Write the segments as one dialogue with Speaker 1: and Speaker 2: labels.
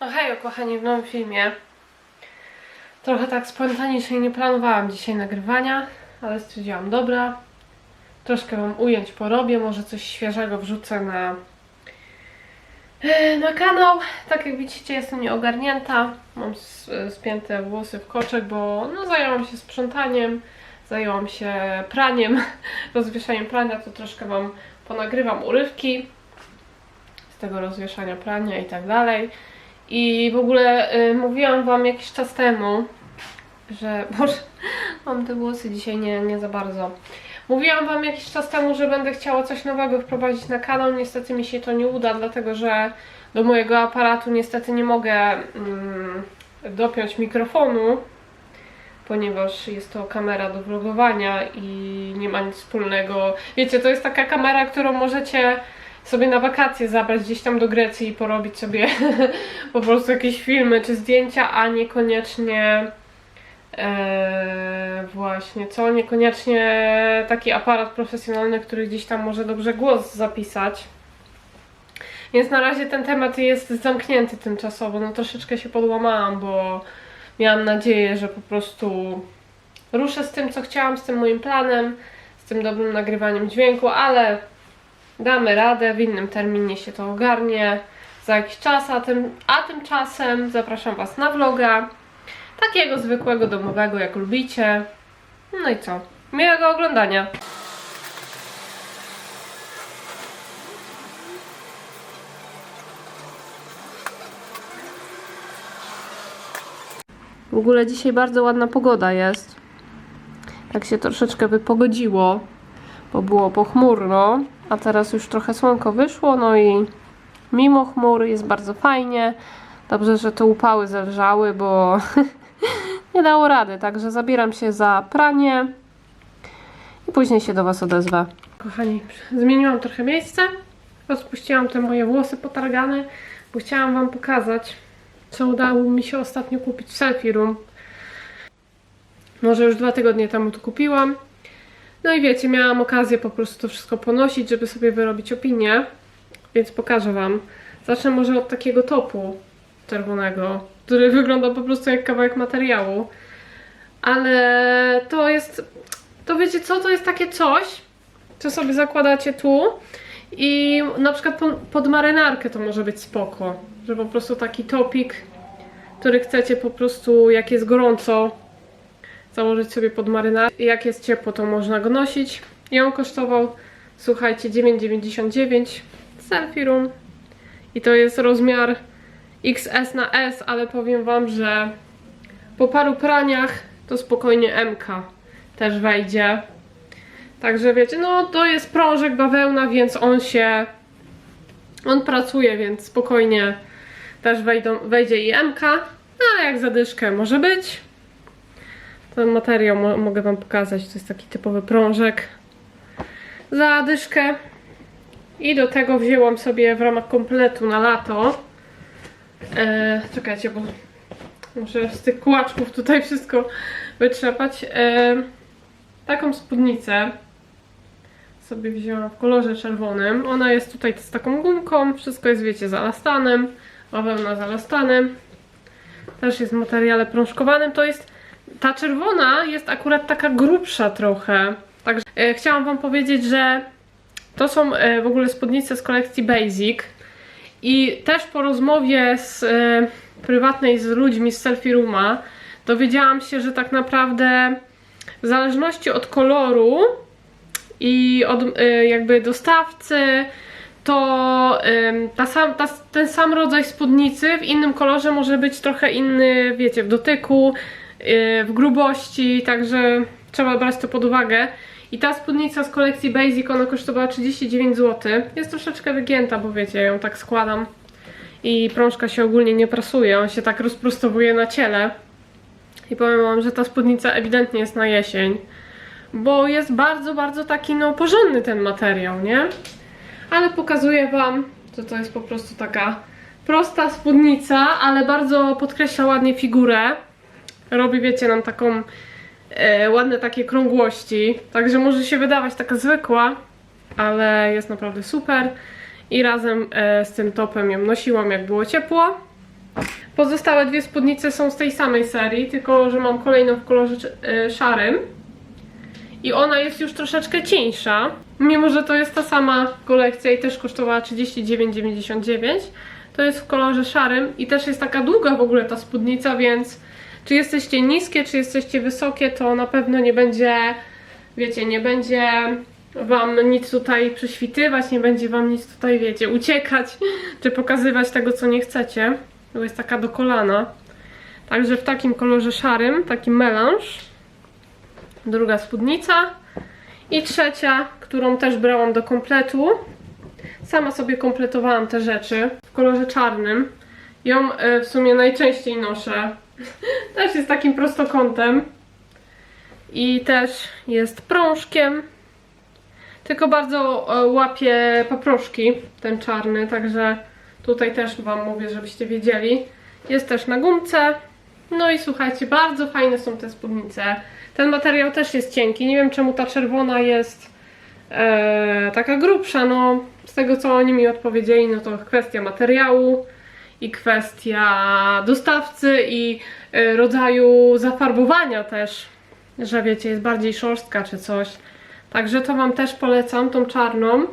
Speaker 1: No hej, kochani, w nowym filmie. Trochę tak spontanicznie nie planowałam dzisiaj nagrywania, ale stwierdziłam, dobra, troszkę wam ujęć porobię, może coś świeżego wrzucę na, e, na kanał. Tak jak widzicie, jestem nieogarnięta, mam s- spięte włosy w koczek, bo no, zajęłam się sprzątaniem, zajęłam się praniem, rozwieszaniem prania, to troszkę wam ponagrywam urywki z tego rozwieszania prania i tak dalej. I w ogóle y, mówiłam Wam jakiś czas temu, że. Boże, mam te włosy dzisiaj nie, nie za bardzo. Mówiłam Wam jakiś czas temu, że będę chciała coś nowego wprowadzić na kanał. Niestety mi się to nie uda, dlatego że do mojego aparatu niestety nie mogę mm, dopiąć mikrofonu, ponieważ jest to kamera do vlogowania i nie ma nic wspólnego. Wiecie, to jest taka kamera, którą możecie sobie na wakacje zabrać gdzieś tam do Grecji i porobić sobie po prostu jakieś filmy czy zdjęcia, a niekoniecznie e, właśnie, co? Niekoniecznie taki aparat profesjonalny, który gdzieś tam może dobrze głos zapisać. Więc na razie ten temat jest zamknięty tymczasowo. No troszeczkę się podłamałam, bo miałam nadzieję, że po prostu ruszę z tym, co chciałam, z tym moim planem, z tym dobrym nagrywaniem dźwięku, ale damy radę, w innym terminie się to ogarnie za jakiś czas, a, tym, a tymczasem zapraszam Was na vloga, takiego zwykłego, domowego, jak lubicie. No i co? Miłego oglądania. W ogóle dzisiaj bardzo ładna pogoda jest. Tak się troszeczkę wypogodziło bo było pochmurno, a teraz już trochę słonko wyszło, no i mimo chmur jest bardzo fajnie. Dobrze, że te upały zelżały, bo nie dało rady, także zabieram się za pranie i później się do Was odezwę. Kochani, zmieniłam trochę miejsce, rozpuściłam te moje włosy potargane, bo chciałam Wam pokazać, co udało mi się ostatnio kupić w Selfie Room. Może już dwa tygodnie temu to kupiłam. No i wiecie, miałam okazję po prostu to wszystko ponosić, żeby sobie wyrobić opinię, więc pokażę Wam. Zacznę może od takiego topu czerwonego, który wygląda po prostu jak kawałek materiału. Ale to jest, to wiecie co, to jest takie coś, co sobie zakładacie tu i na przykład po- pod marynarkę to może być spoko, że po prostu taki topik, który chcecie po prostu jak jest gorąco, założyć sobie pod marynarkę. Jak jest ciepło, to można go nosić. I on kosztował, słuchajcie, 9,99 Selfie Room. I to jest rozmiar XS na S, ale powiem Wam, że po paru praniach to spokojnie MK też wejdzie. Także wiecie, no to jest prążek bawełna, więc on się on pracuje, więc spokojnie też wejdą, wejdzie i MK. No, ale jak zadyszkę może być. Ten materiał mo mogę Wam pokazać. To jest taki typowy prążek za dyszkę. I do tego wzięłam sobie w ramach kompletu na lato. E, czekajcie, bo muszę z tych kłaczków tutaj wszystko wytrzepać. E, taką spódnicę sobie wzięłam w kolorze czerwonym. Ona jest tutaj z taką gumką. Wszystko jest, wiecie, z elastanem. Bawełna z. Też jest w materiale prążkowanym. To jest ta czerwona jest akurat taka grubsza trochę. Także e, chciałam Wam powiedzieć, że to są e, w ogóle spódnice z kolekcji Basic. I też po rozmowie z e, prywatnej z ludźmi z Selfie Rooma dowiedziałam się, że tak naprawdę w zależności od koloru i od e, jakby dostawcy, to ta sam, ta, ten sam rodzaj spódnicy w innym kolorze może być trochę inny, wiecie, w dotyku, w grubości, także trzeba brać to pod uwagę. I ta spódnica z kolekcji Basic, ona kosztowała 39 zł. Jest troszeczkę wygięta, bo wiecie, ją tak składam i prążka się ogólnie nie prasuje, on się tak rozprostowuje na ciele. I powiem wam, że ta spódnica ewidentnie jest na jesień, bo jest bardzo, bardzo taki no porządny ten materiał, nie? Ale pokazuję wam, że to jest po prostu taka prosta spódnica, ale bardzo podkreśla ładnie figurę. Robi, wiecie, nam taką e, ładne takie krągłości. Także może się wydawać taka zwykła, ale jest naprawdę super. I razem e, z tym topem ją nosiłam, jak było ciepło. Pozostałe dwie spódnice są z tej samej serii, tylko że mam kolejną w kolorze e, szarym. I ona jest już troszeczkę cieńsza. Mimo, że to jest ta sama kolekcja i też kosztowała 39,99, to jest w kolorze szarym i też jest taka długa w ogóle ta spódnica, więc czy jesteście niskie, czy jesteście wysokie, to na pewno nie będzie, wiecie, nie będzie wam nic tutaj prześwitywać, nie będzie wam nic tutaj, wiecie, uciekać, czy pokazywać tego, co nie chcecie, bo jest taka do kolana. Także w takim kolorze szarym, taki melanż. Druga spódnica. I trzecia, którą też brałam do kompletu. Sama sobie kompletowałam te rzeczy w kolorze czarnym. Ją e, w sumie najczęściej noszę. Też jest takim prostokątem. I też jest prążkiem. Tylko bardzo e, łapie paproszki, ten czarny, także tutaj też Wam mówię, żebyście wiedzieli. Jest też na gumce. No i słuchajcie, bardzo fajne są te spódnice. Ten materiał też jest cienki. Nie wiem czemu ta czerwona jest e, taka grubsza. No, z tego co oni mi odpowiedzieli, no to kwestia materiału i kwestia dostawcy i e, rodzaju zafarbowania też, że wiecie, jest bardziej szorstka czy coś. Także to Wam też polecam, tą czarną.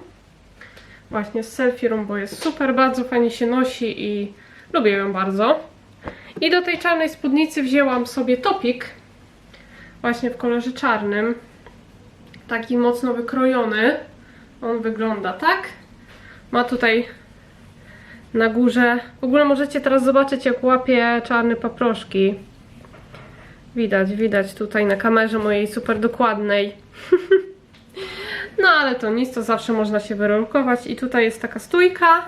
Speaker 1: Właśnie z selfie room, bo jest super, bardzo fajnie się nosi i lubię ją bardzo. I do tej czarnej spódnicy wzięłam sobie topik, właśnie w kolorze czarnym. Taki mocno wykrojony. On wygląda tak. Ma tutaj na górze. W ogóle możecie teraz zobaczyć, jak łapie czarne paproszki. Widać, widać tutaj na kamerze mojej super dokładnej. No ale to nic, to zawsze można się wyrolkować. I tutaj jest taka stójka.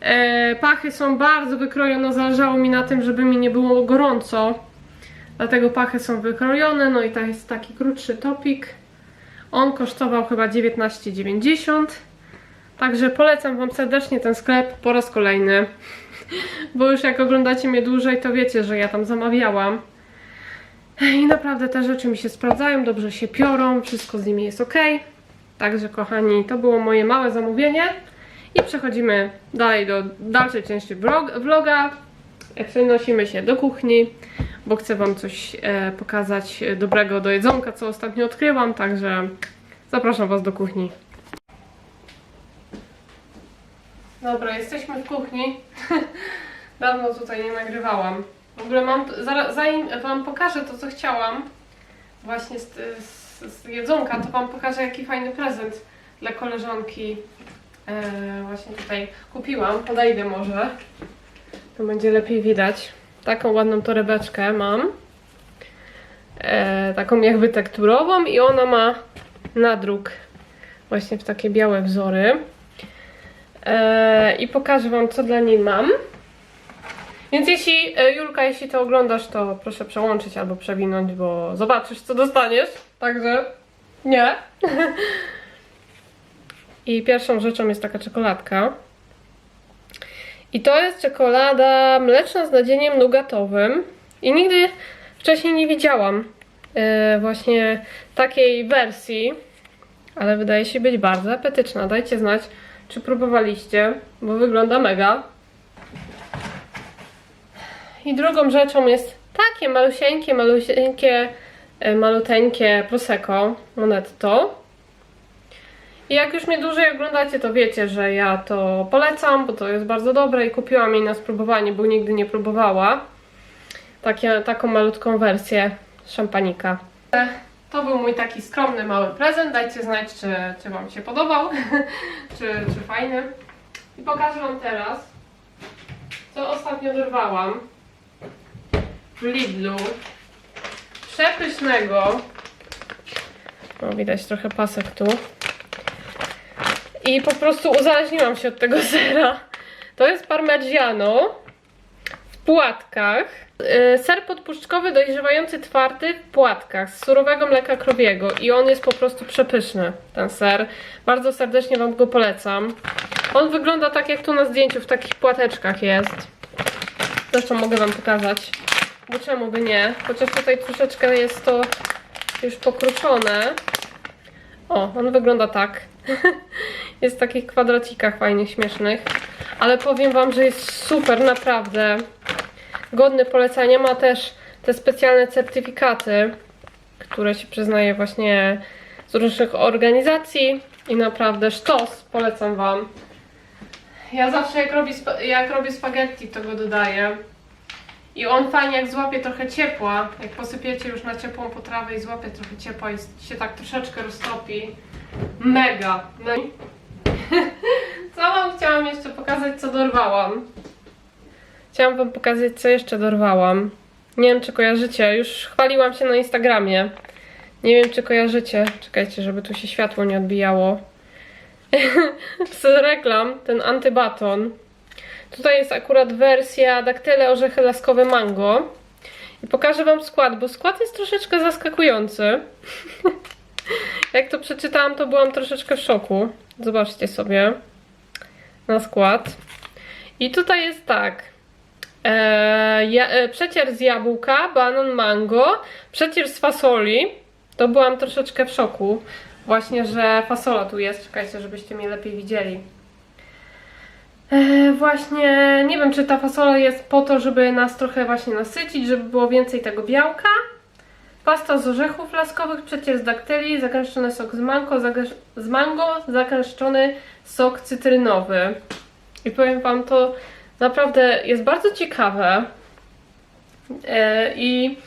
Speaker 1: E, pachy są bardzo wykrojone, zależało mi na tym, żeby mi nie było gorąco. Dlatego pachy są wykrojone, no i to jest taki krótszy topik. On kosztował chyba 19,90. Także polecam Wam serdecznie ten sklep po raz kolejny. Bo już jak oglądacie mnie dłużej, to wiecie, że ja tam zamawiałam. I naprawdę te rzeczy mi się sprawdzają, dobrze się piorą, wszystko z nimi jest ok. Także kochani, to było moje małe zamówienie. I przechodzimy dalej do dalszej części vlog, vloga. Przenosimy się do kuchni, bo chcę Wam coś e, pokazać dobrego do jedzonka, co ostatnio odkryłam. Także zapraszam Was do kuchni. Dobra, jesteśmy w kuchni. Dawno tutaj nie nagrywałam. W ogóle mam, zanim Wam pokażę to, co chciałam, właśnie z, z, z jedzonka, to Wam pokażę, jaki fajny prezent dla koleżanki e, właśnie tutaj kupiłam. Podejdę może, to będzie lepiej widać. Taką ładną torebeczkę mam. E, taką jakby tekturową i ona ma nadruk właśnie w takie białe wzory. E, I pokażę Wam, co dla niej mam. Więc jeśli, e, Julka, jeśli to oglądasz, to proszę przełączyć albo przewinąć, bo zobaczysz, co dostaniesz. Także nie. I pierwszą rzeczą jest taka czekoladka. I to jest czekolada mleczna z nadzieniem nugatowym. I nigdy wcześniej nie widziałam e, właśnie takiej wersji. Ale wydaje się być bardzo apetyczna. Dajcie znać, czy próbowaliście, bo wygląda mega. I drugą rzeczą jest takie malusieńkie, malusieńkie, e, maluteńkie Prosecco Monetto. I jak już mnie dłużej oglądacie, to wiecie, że ja to polecam, bo to jest bardzo dobre i kupiłam jej na spróbowanie, bo nigdy nie próbowała. Takie, taką malutką wersję szampanika. To był mój taki skromny, mały prezent. Dajcie znać, czy, czy Wam się podobał, czy, czy fajny. I pokażę Wam teraz, co ostatnio dorwałam w Lidlu. Przepysznego. O, widać trochę pasek tu. I po prostu uzależniłam się od tego sera. To jest parmigiano w płatkach. Yy, Ser podpuszczkowy dojrzewający twardy w płatkach z surowego mleka krowiego i on jest po prostu przepyszny, ten ser. Bardzo serdecznie Wam go polecam. On wygląda tak jak tu na zdjęciu, w takich płateczkach jest. Zresztą mogę Wam pokazać, bo czemu by nie. Chociaż tutaj troszeczkę jest to już pokruszone. O, on wygląda tak. jest w takich kwadracikach fajnych, śmiesznych. Ale powiem Wam, że jest super, naprawdę. Godny polecenia. Ma też te specjalne certyfikaty, które się przyznaje właśnie z różnych organizacji i naprawdę sztos, polecam Wam. Ja zawsze jak robię, jak robię spaghetti, to go dodaję. I on fajnie jak złapie trochę ciepła, jak posypiecie już na ciepłą potrawę i złapie trochę ciepła i się tak troszeczkę roztopi. Mega! No i co wam chciałam jeszcze pokazać, co dorwałam? Chciałam wam pokazać, co jeszcze dorwałam. Nie wiem, czy kojarzycie. Już chwaliłam się na Instagramie. Nie wiem, czy kojarzycie. Czekajcie, żeby tu się światło nie odbijało. Z reklam, ten antybaton. Tutaj jest akurat wersja daktyle orzechy laskowe mango. I pokażę wam skład, bo skład jest troszeczkę zaskakujący. Jak to przeczytałam, to byłam troszeczkę w szoku. Zobaczcie sobie na skład. I tutaj jest tak. E, e, przecier z jabłka, banan, mango, przecier z fasoli. To byłam troszeczkę w szoku. Właśnie, że fasola tu jest. Czekajcie, żebyście mnie lepiej widzieli. E, właśnie, nie wiem, czy ta fasola jest po to, żeby nas trochę właśnie nasycić, żeby było więcej tego białka. Pasta z orzechów laskowych, przecier z daktyli, zagęszczony sok z mango, z mango, zagęszczony sok cytrynowy. I powiem Wam, to naprawdę jest bardzo ciekawe. E, I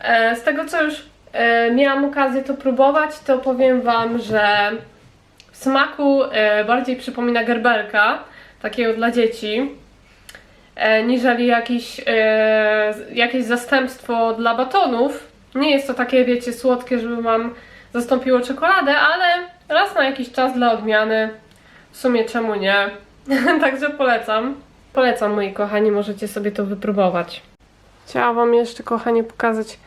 Speaker 1: e, z tego, co już e, miałam okazję to próbować, to powiem Wam, że w smaku bardziej przypomina gerberka, takiego dla dzieci, niżeli jakiś, jakieś zastępstwo dla batonów. Nie jest to takie, wiecie, słodkie, żeby Wam zastąpiło czekoladę, ale raz na jakiś czas dla odmiany. W sumie czemu nie? Także polecam. Polecam, moi kochani, możecie sobie to wypróbować. Chciałam Wam jeszcze, kochani, pokazać,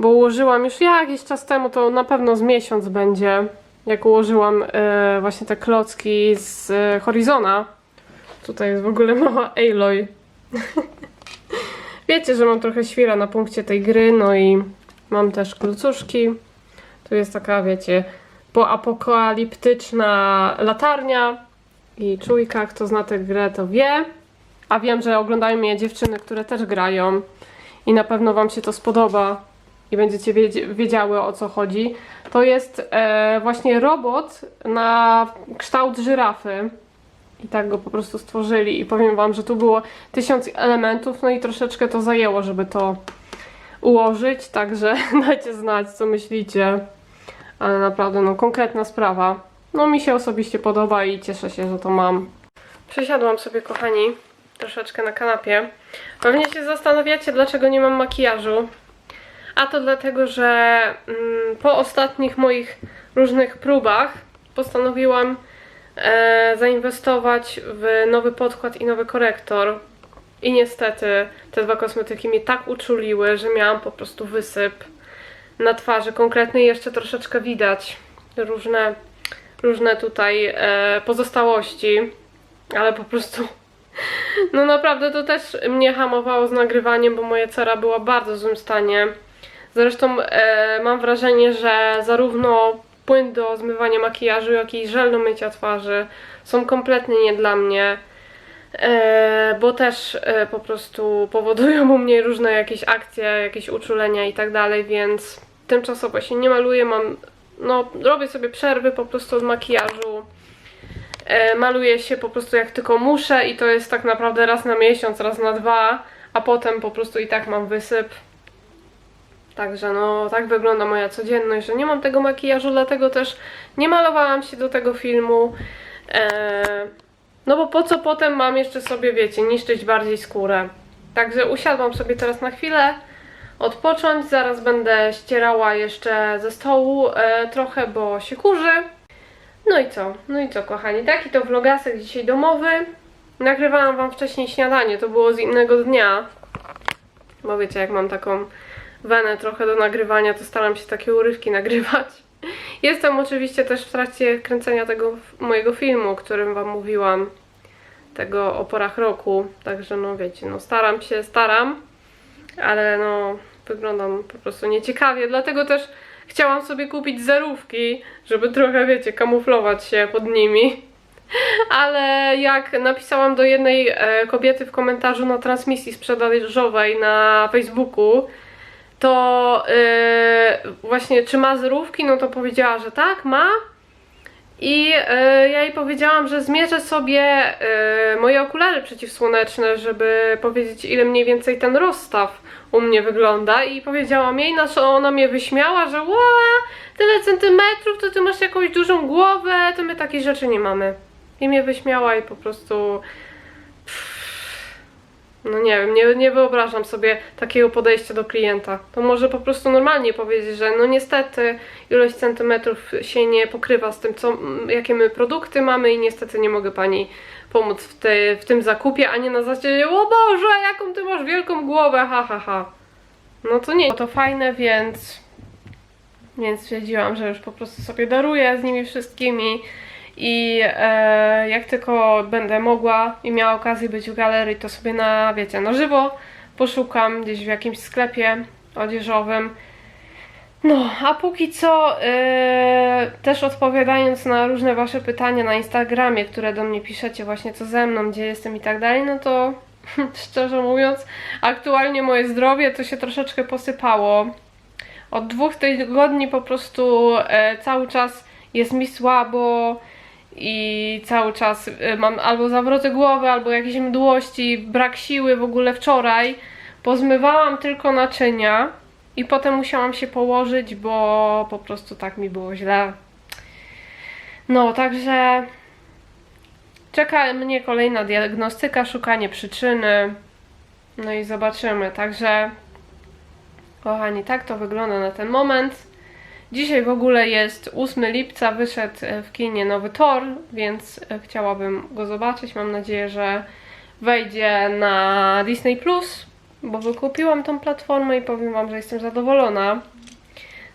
Speaker 1: bo ułożyłam już jakiś czas temu, to na pewno z miesiąc będzie, jak ułożyłam e, właśnie te klocki z e, Horizona. Tutaj jest w ogóle mała Aloy. Wiecie, że mam trochę świra na punkcie tej gry, no i mam też klucuszki. Tu jest taka, wiecie, poapokaliptyczna latarnia i czujka. Kto zna tę grę, to wie. A wiem, że oglądają mnie dziewczyny, które też grają i na pewno Wam się to spodoba i będziecie wiedz- wiedziały o co chodzi. To jest e, właśnie robot na kształt żyrafy. I tak go po prostu stworzyli. I powiem Wam, że tu było tysiąc elementów, no i troszeczkę to zajęło, żeby to ułożyć. Także dajcie znać, co myślicie. Ale naprawdę, no konkretna sprawa. No mi się osobiście podoba i cieszę się, że to mam. Przesiadłam sobie, kochani, troszeczkę na kanapie. Pewnie się zastanawiacie, dlaczego nie mam makijażu. A to dlatego, że mm, po ostatnich moich różnych próbach postanowiłam e, zainwestować w nowy podkład i nowy korektor. I niestety te dwa kosmetyki mnie tak uczuliły, że miałam po prostu wysyp na twarzy konkretny jeszcze troszeczkę widać różne, różne tutaj e, pozostałości, ale po prostu no naprawdę to też mnie hamowało z nagrywaniem, bo moja cera była w bardzo złym stanie. Zresztą e, mam wrażenie, że zarówno płyn do zmywania makijażu, jak i żel do mycia twarzy są kompletnie nie dla mnie. E, bo też e, po prostu powodują u mnie różne jakieś akcje, jakieś uczulenia i tak dalej, więc tymczasowo się nie maluję, mam, no robię sobie przerwy po prostu od makijażu. E, maluję się po prostu jak tylko muszę i to jest tak naprawdę raz na miesiąc, raz na dwa, a potem po prostu i tak mam wysyp. Także no, tak wygląda moja codzienność, że nie mam tego makijażu, dlatego też nie malowałam się do tego filmu. E, no bo po co potem mam jeszcze sobie, wiecie, niszczyć bardziej skórę. Także usiadłam sobie teraz na chwilę, odpocząć, zaraz będę ścierała jeszcze ze stołu e, trochę, bo się kurzy. No i co? No i co, kochani? Taki to vlogasek dzisiaj domowy. Nagrywałam wam wcześniej śniadanie, to było z innego dnia. Bo wiecie, jak mam taką wenę trochę do nagrywania, to staram się takie urywki nagrywać. Jestem oczywiście też w trakcie kręcenia tego mojego filmu, o którym wam mówiłam. Tego o porach roku. Także no wiecie, no staram się, staram. Ale no wyglądam po prostu nieciekawie, dlatego też chciałam sobie kupić zerówki, żeby trochę, wiecie, kamuflować się pod nimi. ale jak napisałam do jednej e, kobiety w komentarzu na transmisji sprzedażowej na Facebooku, to e, właśnie czy ma zerówki, no to powiedziała, że tak, ma. I e, ja jej powiedziałam, że zmierzę sobie e, moje okulary przeciwsłoneczne, żeby powiedzieć, ile mniej więcej ten rozstaw u mnie wygląda. I powiedziałam jej, na co ona mnie wyśmiała, że ła, tyle centymetrów, to ty masz jakąś dużą głowę, to my takich rzeczy nie mamy. I mnie wyśmiała i po prostu. No nie wiem, nie, nie wyobrażam sobie takiego podejścia do klienta. To może po prostu normalnie powiedzieć, że no niestety ilość centymetrów się nie pokrywa z tym, co, jakie my produkty mamy i niestety nie mogę pani pomóc w, te, w tym zakupie, a nie na zasadzie o Boże, jaką ty masz wielką głowę, ha ha ha. No to nie, to fajne, więc więc stwierdziłam, że już po prostu sobie daruję z nimi wszystkimi i e, jak tylko będę mogła i miała okazję być w galerii, to sobie na, wiecie, na żywo poszukam gdzieś w jakimś sklepie odzieżowym. No, a póki co, e, też odpowiadając na różne Wasze pytania na Instagramie, które do mnie piszecie, właśnie co ze mną, gdzie jestem i tak dalej, no to szczerze mówiąc, aktualnie moje zdrowie to się troszeczkę posypało. Od dwóch tygodni po prostu e, cały czas jest mi słabo i cały czas e, mam albo zawroty głowy, albo jakieś mdłości, brak siły w ogóle wczoraj. Pozmywałam tylko naczynia i potem musiałam się położyć, bo po prostu tak mi było źle. No, także czeka mnie kolejna diagnostyka, szukanie przyczyny. No i zobaczymy. Także Kochani, tak to wygląda na ten moment. Dzisiaj w ogóle jest 8 lipca, wyszedł e, w kinie nowy Thor, więc e, chciałabym go zobaczyć. Mam nadzieję, że wejdzie na Disney Plus, bo wykupiłam tą platformę i powiem Wam, że jestem zadowolona.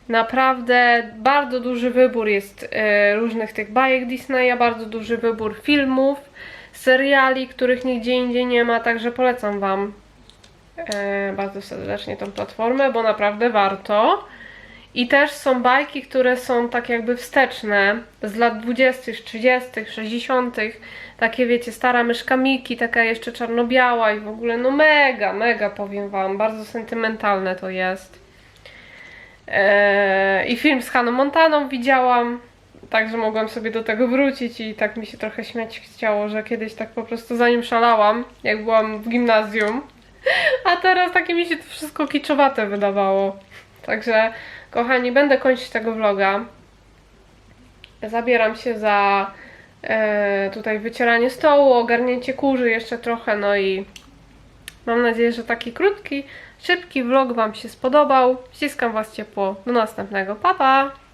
Speaker 1: Naprawdę bardzo duży wybór jest e, różnych tych bajek Disneya, bardzo duży wybór filmów, seriali, których nigdzie indziej nie ma, także polecam Wam bardzo serdecznie tą platformę, bo naprawdę warto. I też są bajki, które są tak jakby wsteczne z lat 20., 30., 60., takie wiecie, stara myszka Miki, taka jeszcze czarno-biała i w ogóle no mega, mega powiem wam, bardzo sentymentalne to jest. Eee, I film z Hannah Montaną widziałam, także mogłam sobie do tego wrócić i tak mi się trochę śmiać chciało, że kiedyś tak po prostu za nim szalałam, jak byłam w gimnazjum. A teraz takie mi się to wszystko kiczowate wydawało. Także, kochani, będę kończyć tego vloga. Zabieram się za e, tutaj wycieranie stołu, ogarnięcie kurzy jeszcze trochę, no i mam nadzieję, że taki krótki, szybki vlog Wam się spodobał. Ściskam Was ciepło. Do następnego. Pa, pa!